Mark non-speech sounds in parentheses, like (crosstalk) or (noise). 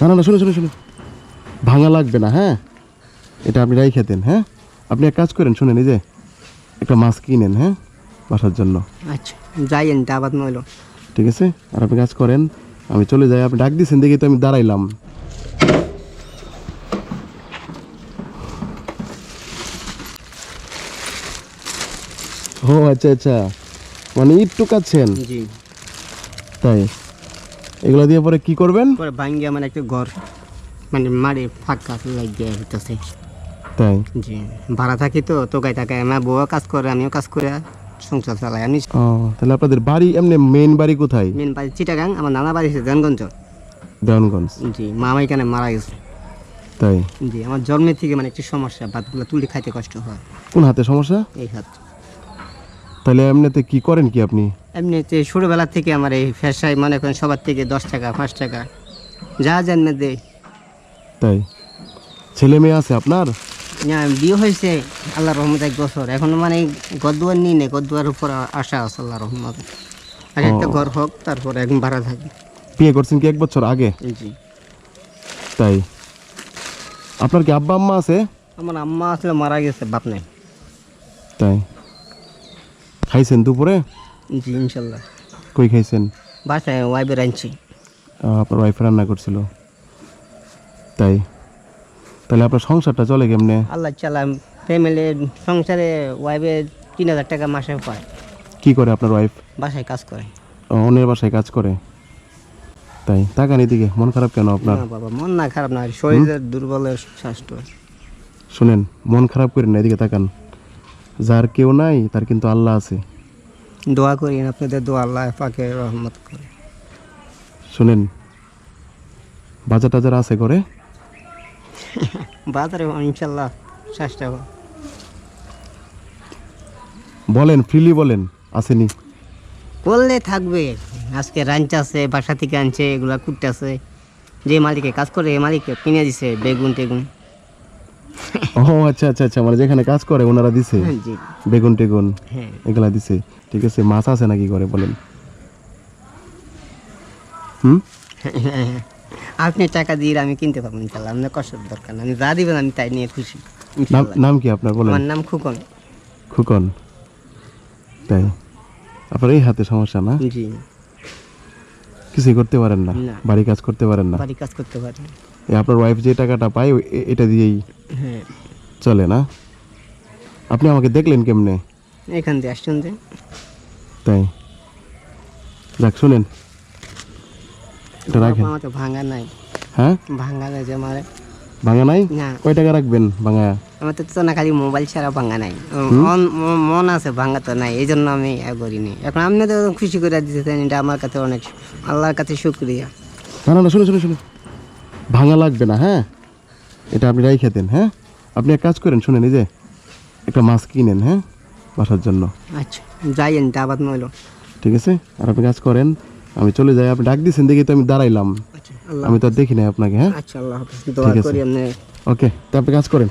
না না শুনে শুনে শুনে। ভাঙা লাগবে না হ্যাঁ? এটা আপনি রাই খেতেন হ্যাঁ? আপনি এক কাজ করেন শুনেন এই যে একটা মাছ কিনেন হ্যাঁ? বাসার জন্য। আচ্ছা যাইয়েন দাবাত নইলো ঠিক আছে? আর আপনি কাজ করেন আমি চলে যাই আপনি ডাক দিয়েছেন দেখি তো আমি দাঁড়াইলাম। ও আচ্ছা আচ্ছা। মানে ইট টুকাচ্ছেন? জি। তাই? এগুলো দিয়ে পরে কি করবেন? পরে ভাঙ্গিয়া মানে একটা ঘর মানে মারে ফাঁকা লাগিয়ে হইতেছে। তাই? জি ভাড়া থাকি তো তোকাই থাকে আমার বউও কাজ করে আমিও কাজ করে সংসার চালাই আমি ও তাহলে আপনাদের বাড়ি এমনি মেইন বাড়ি কোথায়? মেন বাড়ি চিটাগাং আমার নানা বাড়ি আছে দেনগঞ্জ দেওয়ানগঞ্জ। জি মামা এখানে মারা গেছে। তাই? জি আমার জন্মের থেকে মানে একটু সমস্যা ভাতগুলো তুলে খাইতে কষ্ট হয়। কোন হাতে সমস্যা? এই হাত। তাহলে এমনিতে কি করেন কি আপনি? এমনিতে ছোটোবেলা থেকে আমার এই ফ্যাসায় মনে করেন সবার থেকে দশ টাকা পাঁচ টাকা যা জন্মে দেয়। তাই? ছেলে মেয়ে আছে আপনার? না, বিয়ে হয়েছে আল্লাহ রহমত এক বছর। এখন মানে গদুয়ার নিয়ে নেই গদুয়ার উপর আশা আছে আল্লাহ রহমত। আর একটা ঘর হোক তারপরে এখন ভাড়া থাকি বিয়ে করছেন কি এক বছর আগে? জি। তাই? আপনার কি আব্বা আম্মা আছে? আমার আম্মা আসলে মারা গেছে বাপ নাই। তাই? খাইছেন দুপুরে? জি ইনশাল্লাহ। কই খাইছেন? বাসায় ওয়াইফের আনছি। আহ, আপনার ওয়াইফ রান্না করছিল। তাই। তাহলে আপনার সংসারটা চলে কেমনে? আল্লাহ চালাম। ফ্যামিলির সংসারে ওয়াইফে তিন হাজার টাকা মাসে পায়। কি করে আপনার ওয়াইফ? বাসায় কাজ করে। অন্যের বাসায় কাজ করে। তাই তাকান এদিকে। মন খারাপ কেন আপনার? না বাবা মন না খারাপ না। শরীরের দুর্বলের স্বাস্থ্য। শুনেন মন খারাপ করেন না এদিকে তাকান। যার কেউ নাই তার কিন্তু আল্লাহ আছে। দোয়া করি আপনাদের দোয়া আল্লাহ পাকে রহমত করে। শুনেন বাজার টাজার আছে করে (laughs) বাজারে ইনশাল্লাহ চেষ্টা করব। বলেন ফ্রিলি বলেন আসেনি। করলে থাকবে আজকে রাঞ্চ আছে বাসা থেকে আনছে এগুলা কুটতে আছে। যে মালিকে কাজ করে এই মালিককে কিনে দিছে বেগুন টেগুন। ও আচ্ছা আচ্ছা আচ্ছা মানে যেখানে কাজ করে ওনারা দিছে? বেগুন টেগুন হ্যাঁ। এগুলা দিছে। ঠিক আছে মাছ আছে নাকি করে বলেন। হুম? (laughs) আপনি টাকা দিয়ে আমি কিনতে পারব ইনশাল্লাহ আপনার কষ্টের দরকার আমি যা দিবেন আমি তাই নিয়ে খুশি নাম কি আপনার বলেন। আমার নাম খুকন। খুকন। তাই। আপনার এই হাতে সমস্যা না? জি। কিছুই করতে পারেন না। বাড়ি কাজ করতে পারেন না। বাড়ি কাজ করতে পারেন আপনার ওয়াইফ যে টাকাটা পায় এটা দিয়েই হ্যাঁ। চলে না? আপনি আমাকে দেখলেন কেমনে? এখান দিয়ে আসছেন যে। তাই। যাক শুনেন। এটা রাখেন। আমার তো ভাঙা নাই। হ্যাঁ? ভাঙা নাই যে আমার ভাঙা নাই? না। কয় টাকা রাখবেন ভাঙা? আমার তো না খালি মোবাইল ছাড়া ভাঙা নাই। মন- মন আছে ভাঙা তো নাই এই জন্য আমি করিনি। এখন আপনি তো খুশি করে দিতেছেন এটা আমার কাছে অনেক আল্লাহর কাছে শুক্রিয়া। না না শুনে শুনে শুনে ভাঙা লাগবে না হ্যাঁ? এটা আপনি রাই খেতেন হ্যাঁ? আপনি এক কাজ করেন শুনেন এই যে একটা মাছ কিনেন হ্যাঁ? বাসার জন্য। আচ্ছা যাইয়েন দাবাত নইলো। ঠিক আছে? আর আপনি কাজ করেন আমি চলে যাই আপনি ডাক দিয়েছেন দেখি তো আমি দাঁড়াইলাম। আমি তো দেখি নাই আপনাকে হ্যাঁ? আচ্ছা আল্লাহ হাফেজ। দোয়া করি আপনি। ওকে তো আপনি কাজ করেন।